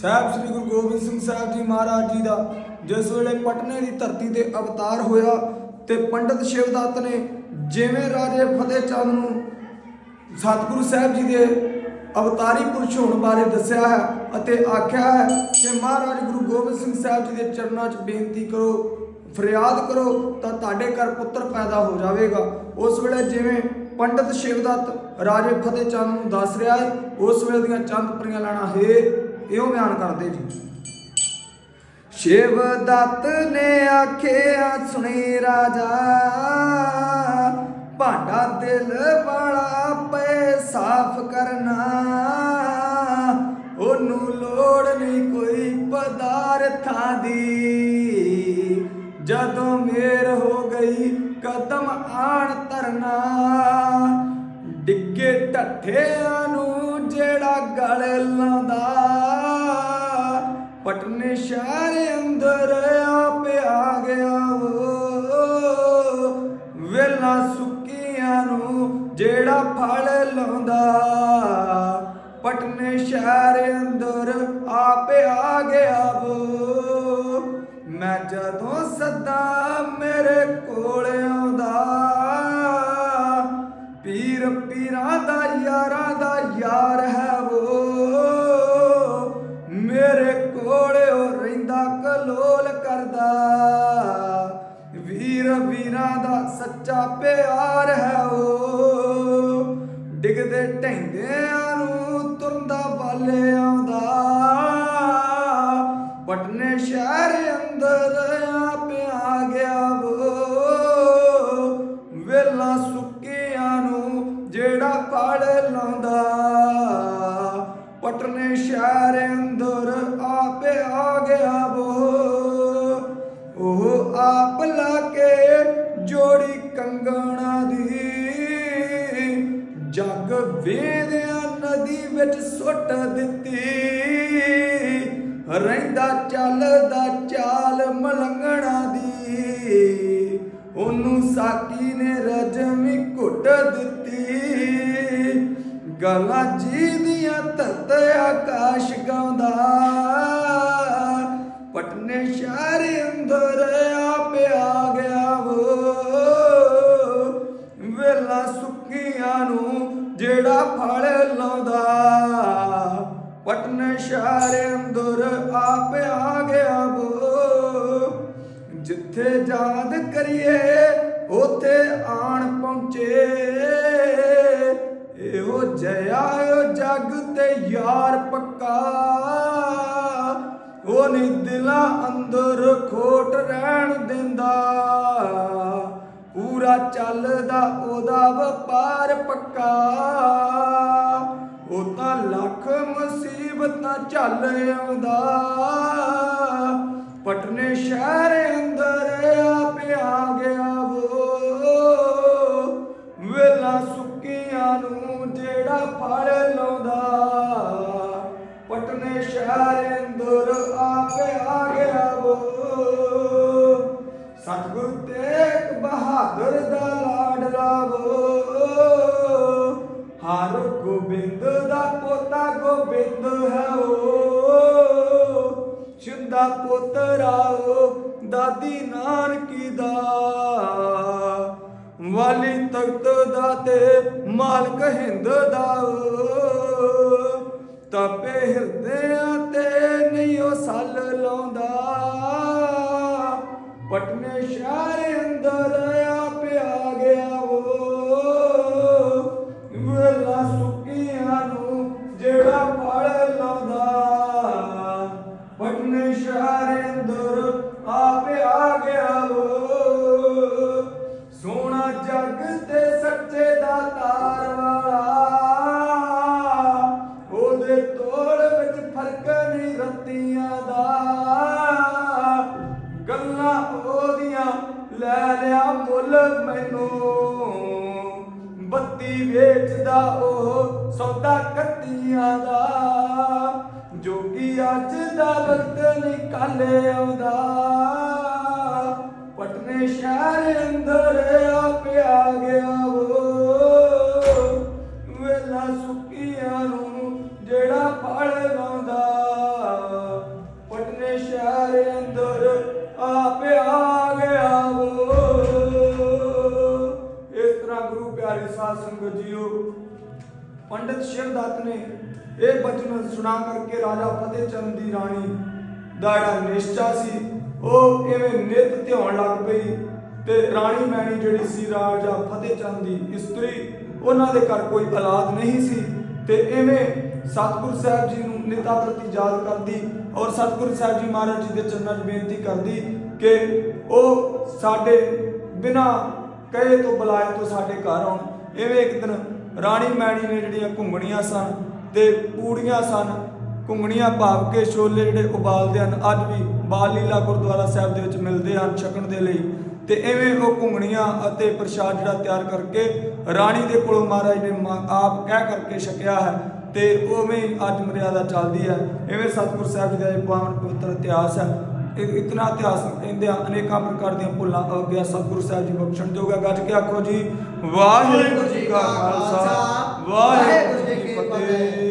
ਸਾਹਿਬ ਸ੍ਰੀ ਗੁਰੂ ਗੋਬਿੰਦ ਸਿੰਘ ਸਾਹਿਬ ਜੀ ਮਹਾਰਾਜ ਜੀ ਦਾ ਜਿਸ ਵੇਲੇ ਪਟਨੇ ਦੀ ਧਰਤੀ ਤੇ ਅਵਤਾਰ ਹੋਇਆ ਤੇ ਪੰਡਤ ਸ਼ਿਵਦੱਤ ਨੇ ਜਿਵੇਂ ਰਾਜੇ ਫਤਿਹ ਚੰਦ ਨੂੰ ਸਤਿਗੁਰੂ ਸਾਹਿਬ ਜੀ ਦੇ ਅਵਤਾਰੀ ਪੁਰਸ਼ ਹੋਣ ਬਾਰੇ ਦੱਸਿਆ ਹੈ ਅਤੇ ਆਖਿਆ ਹੈ ਕਿ ਮਹਾਰਾਜ ਗੁਰੂ ਗੋਬਿੰਦ ਸਿੰਘ ਸਾਹਿਬ ਜੀ ਦੇ ਚਰਨਾਂ 'ਚ ਬੇਨਤੀ ਕਰੋ, ਫਰਿਆਦ ਕਰੋ ਤਾਂ ਤੁਹਾਡੇ ਘਰ ਪੁੱਤਰ ਪੈਦਾ ਹੋ ਜਾਵੇਗਾ। ਉਸ ਵੇਲੇ ਜਿਵੇਂ ਪੰਡਤ ਸ਼ਿਵਦੱਤ ਰਾਜੇ ਫਤਿਹ ਚੰਦ ਨੂੰ ਦੱਸ ਰਿਹਾ ਹੈ ਉਸ ਵੇਲੇ ਦੀਆਂ ਚੰਦ ਪਰੀਆਂ ਲੈਣਾ ਹੈ। ਇਹੋ ਬਿਆਨ ਕਰਦੇ ਜੀ। ਸ਼ਿਵ ਸ਼ਿਵਦੱਤ ਨੇ ਆਖਿਆ, ਸੁਣੀ ਰਾਜਾ, ਭਾਂਡਾ ਦਿਲ ਵਾਲਾ ਪਏ ਸਾਫ਼ ਕਰਨਾ। ਉਹਨੂੰ ਲੋੜ ਨਹੀਂ ਕੋਈ ਪਦਾਰਥਾਂ ਦੀ। ਜਦੋਂ ਮੇਰ ਹੋ ਗਈ, ਕਦਮ ਆਣ ਧਰਨਾ। ਡਿੱਗੇ ਢੱਠਿਆਂ ਨੂੰ ਜਿਹੜਾ ਗਲ ਲਾਉਂਦਾ ਪਟਨੇ ਸ਼ਹਿਰ ਅੰਦਰ ਆਪ ਆ ਗਿਆ ਉਹ ਵੇਲਾ ਸੁੱਕੀਆਂ ਨੂੰ ਜਿਹੜਾ ਫਲ ਲਾਉਂਦਾ, ਪਟਨੇ ਸ਼ਹਿਰ ਅੰਦਰ ਆਪ ਆ ਗਿਆ ਵੋ ਮੈਂ ਜਦੋਂ ਸਦਾ ਮੇਰੇ ਕੋਲ ਕਲੋਲ ਕਰਦਾ। ਵੀਰ ਵੀਰਾਂ ਦਾ ਸੱਚਾ ਪਿਆਰ ਹੈ ਉਹ। ਡਿੱਗਦੇ ਢੈਂਦਿਆਂ ਨੂੰ ਤੁਰਦਾ ਵਾਲੇ ਆਉਂਦਾ। ਪਟਨੇ ਸ਼ਹਿਰ ਅੰਦਰ ਆਪ ਗਿਆ ਵੋ ਵੇਲਾ ਸੁੱਕਿਆਂ ਨੂੰ ਜਿਹੜਾ ਫੜ ਲਾਉਂਦਾ। ਪਟਨੇ ਸ਼ਹਿਰ ਅੰਦਰ ਜੋੜੀ ਕੰਗਣਾ ਦੀ। ਜੱਗ ਵੇਦਿਆ ਨਦੀ ਵਿੱਚ ਸੁੱਟ ਦਿੱਤੀ। ਰਹਿੰਦਾ ਚੱਲਦਾ ਚਾਲ ਮਲੰਗਣਾ ਦੀ। ਉਹਨੂੰ ਸਾਕੀ ਨੇ ਰਜਮੀ ਘੁੱਟ ਦਿੱਤੀ। ਗਾਲਾਂ ਜੀ ਦੀਆਂ ਧਰਤ ਆਕਾਸ਼ ਗਾਉਂਦਾ। ਪਟਨੇ ਸ਼ਹਿਰ ਅੰਦਰ ਨੂੰ ਜਿਹੜਾ ਫਲ ਲਾਉਂਦਾ। ਪਟਨ ਸ਼ਹਿਰ ਅੰਦਰ ਆਪ ਆ ਗਿਆ ਉਹ ਜਿੱਥੇ ਯਾਦ ਕਰੀਏ, ਉਥੇ ਆਣ ਪਹੁੰਚੇ। ਇਹੋ ਜਇਆ ਓ ਜੱਗ ਤੇ ਯਾਰ ਪੱਕਾ। ਉਹ ਨੀ ਦਿਲਾਂ ਅੰਦਰ ਖੋਟ ਰਹਿਣ ਦਿੰਦਾ। ਪੂਰਾ ਚੱਲਦਾ, ਉਹਦਾ ਵਪਾਰ ਪੱਕਾ। ਉਹ ਤਾਂ ਲੱਖ ਮੁਸੀਬਤਾਂ ਝੱਲ ਆਉਂਦਾ। ਪਟਨੇ ਸ਼ਹਿਰ ਅੰਦਰ ਆ ਪਿਆ ਗਿਆ ਵੋ ਵੇਲਾ ਸੁੱਕੀਆਂ ਨੂੰ ਜਿਹੜਾ ਫੜ ਲਾਉਂਦਾ। ਪਟਨੇ ਸ਼ਹਿਰ ਅੰਦਰ ਆ ਪਿਆ ਸਤਿਗੁਰ ਤੇਗ ਬਹਾਦਰ ਦਾ ਲਾਡਲਾ ਉਹ ਹਰ ਗੋਬਿੰਦ ਦਾ ਪੋਤਾ ਗੋਬਿੰਦ ਹੈ ਉਹ ਸ਼ੁੱਧਾ ਪੁੱਤਰਾ ਉਹ ਦਾਦੀ ਨਾਨਕੀ ਦਾ। ਵਾਲੀ ਤਖਤ ਦਾ ਤੇ ਮਾਲਕ ਹਿੰਦ ਦਾ। ਉਹ ਤਪੇ ਹਿਰਦਿਆਂ ਤੇ ਨਹੀਂ ਉਹ ਸੱਲ ਲਾਉਂਦਾ। ਪਟਨੇ ਸ਼ਹਿਰ ਅੰਦਰ ਆਪ ਆ ਗਿਆ ਉਹ ਵੇਲਾ ਸੁੱਕੀਆਂ ਨੂੰ ਜਿਹੜਾ ਪੜ ਲਾਉਂਦਾ। ਪਟਨੇ ਸ਼ਹਿਰ ਅੰਦਰ ਆਪ ਆ ਗਿਆ ਉਹ ਸੋਨਾ ਜੱਗ ਤੇ ਸੱਚੇ ਦਾ ਤਾਰ ਵਾਲਾ। ਉਹਦੇ ਤੋੜ ਵਿੱਚ ਫ਼ਰਕ ਨਹੀਂ ਰਤੀਆਂ ਦਾ। ਲੈ ਲਿਆ ਮੁੱਲ ਮੈਨੂੰ। ਬੱਤੀ ਵੇਚਦਾ ਉਹ ਸੌਦਾ ਕੱਤੀਆਂ ਦਾ। ਜੋ ਕਿ ਅੱਜ ਦਾ ਵਕਤ ਨਿਕਾਲੇ ਆਉਂਦਾ। ਪਟਨੇ ਸ਼ਹਿਰ ਅੰਦਰ ਆ ਪਿਆ ਗਿਆ ਉਹ। ਵੇਲਾ ਸੁੱਕੀਆਂ ਨੂੰ ਜਿਹੜਾ ਪੜ ਲਾਉਂਦਾ। ਪਟਨੇ ਸ਼ਹਿਰ ਅੰਦਰ ਆ ਪਿਆ ਪੰਡਤ ਸ਼ਿਵਦੱਤ ਨੇ ਇਹ ਬਚਨ ਸੁਣਾ ਕਰਕੇ ਰਾਜਾ ਫਤਿਹ ਚੰਦ ਦੀ ਰਾਣੀ ਦਾ ਜਿਹੜਾ ਨਿਸ਼ਚਾ ਸੀ, ਉਹ ਇਵੇਂ ਨਿਤ ਧਿਆਉਣ ਲੱਗ ਪਈ ਤੇ ਰਾਣੀ ਮੈਣੀ ਜਿਹੜੀ ਸੀ, ਰਾਜਾ ਫਤਿਹ ਚੰਦ ਦੀ ਇਸਤਰੀ, ਉਹਨਾਂ ਦੇ ਘਰ ਕੋਈ ਔਲਾਦ ਨਹੀਂ ਸੀ ਤੇ ਇਵੇਂ ਸਤਿਗੁਰੂ ਸਾਹਿਬ ਜੀ ਨੂੰ ਨਿਤਾ ਪ੍ਰਤੀ ਯਾਦ ਕਰਦੀ ਔਰ ਸਤਿਗੁਰੂ ਸਾਹਿਬ ਜੀ ਮਹਾਰਾਜ ਜੀ ਦੇ ਚਰਨਾਂ 'ਚ ਬੇਨਤੀ ਕਰਦੀ ਕਿ ਉਹ ਸਾਡੇ ਬਿਨਾ ਕਹੇ ਤੋਂ ਬੁਲਾਏ ਤੋਂ ਸਾਡੇ ਘਰ ਆਉਣ। ਐਵੇਂ ਇੱਕ ਦਿਨ ਰਾਣੀ ਮੈਣੀ ਨੇ ਜਿਹੜੀਆਂ ਘੁੰਗਣੀਆਂ ਸਨ ਤੇ ਪੂੜੀਆਂ ਸਨ ਘੁੰਗਣੀਆਂ ਭਾਵ ਕੇ ਛੋਲੇ ਜਿਹੜੇ ਉਬਾਲਦੇ ਹਨ, ਅੱਜ ਵੀ ਬਾਲ ਲੀਲਾ ਗੁਰਦੁਆਰਾ ਸਾਹਿਬ ਦੇ ਵਿੱਚ ਮਿਲਦੇ ਹਨ ਛਕਣ ਦੇ ਲਈ। ਤੇ ਐਵੇਂ ਉਹ ਘੁੰਗਣੀਆਂ ਅਤੇ ਪ੍ਰਸ਼ਾਦ ਜਿਹੜਾ ਤਿਆਰ ਕਰਕੇ ਰਾਣੀ ਦੇ ਕੋਲੋਂ ਮਹਾਰਾਜ ਨੇ ਮਾ- ਆਪ ਕਹਿ ਕਰਕੇ ਛਕਿਆ ਹੈ ਤੇ ਉਵੇਂ ਅੱਜ ਮਰਿਆਦਾ ਚੱਲਦੀ ਹੈ। ਐਵੇਂ ਸਤਿਗੁਰ ਸਾਹਿਬ ਜੀ ਦਾ ਇਹ ਪਾਵਨ ਪਵਿੱਤਰ ਇਤਿਹਾਸ ਹੈ। ਇਹ ਇਤਨਾ ਇਤਿਹਾਸ ਕਹਿੰਦੇ ਅਨੇਕਾਂ ਪ੍ਰਕਾਰ ਦੀਆਂ ਭੁੱਲਾਂ ਹੋ ਗਿਆ ਸਤਿਗੁਰੂ ਸਾਹਿਬ ਜੀ ਬਖਸ਼ਣ ਜੋਗਾ। ਗੱਜ ਕੇ ਆਖੋ ਜੀ ਵਾਹਿਗੁਰੂ ਜੀ ਕਾ ਖਾਲਸਾ ਵਾਹਿਗੁਰੂ ਜੀ ਕੀ ਫਤਿਹ।